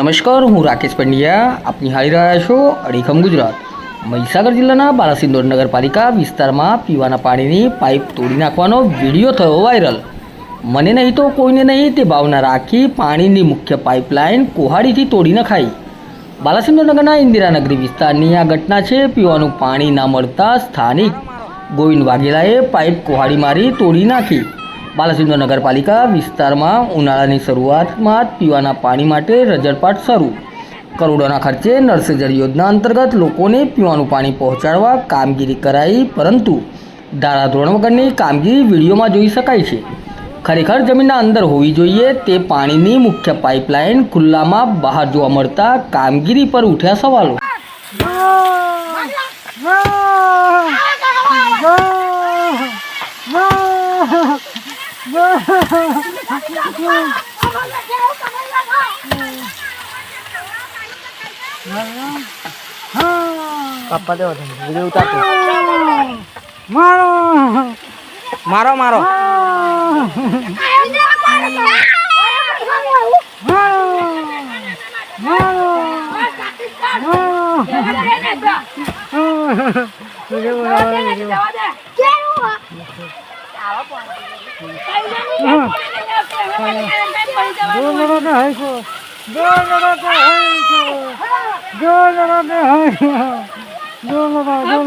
નમસ્કાર, હું રાકેશ પંડ્યા. આપ નિહાળી રહ્યા છો અડીખમ ગુજરાત. મહીસાગર જિલ્લાના બાલાસિંદોર નગરપાલિકા વિસ્તારમાં પીવાના પાણીની પાઇપ તોડી નાખવાનો વીડિયો થયો વાયરલ. મને નહીં તો કોઈને નહીં તે ભાવના રાખી પાણીની મુખ્ય પાઇપલાઇન કોહાડીથી તોડી નખાઈ. બાલાસિંદોર નગરના ઇન્દિરાનગરી વિસ્તારની આ ઘટના છે, પીવાનું પાણી ના મળતા સ્થાનિક ગોવિંદ વાઘેલાએ પાઇપ કોહાડી મારી તોડી નાખી. બાલાસિંદોર નગરપાલિકા વિસ્તારમાં ઉનાળાની શરૂઆતમાં પીવાના પાણી માટે રજળપાટ શરૂ. કરોડોના ખર્ચે નળ યોજના અંતર્ગત લોકોને પીવાનું પાણી પહોંચાડવા કામગીરી કરાઈ, પરંતુ ધારાધોરણ વગરની કામગીરી વિડીયોમાં જોઈ શકાય છે. ખરેખર જમીનના અંદર હોવી જોઈએ તે પાણીની મુખ્ય પાઇપલાઇન ખુલ્લામાં બહાર જોવા મળતા કામગીરી પર ઉઠ્યા સવાલો. પપ્પા દેવો તમે વીડિયો ઉતારતો મારો. મારો મારો. દોલરાને હાઈકો દોલરાને હાઈકો દોલરાને હાઈકો દોલરા દોલરા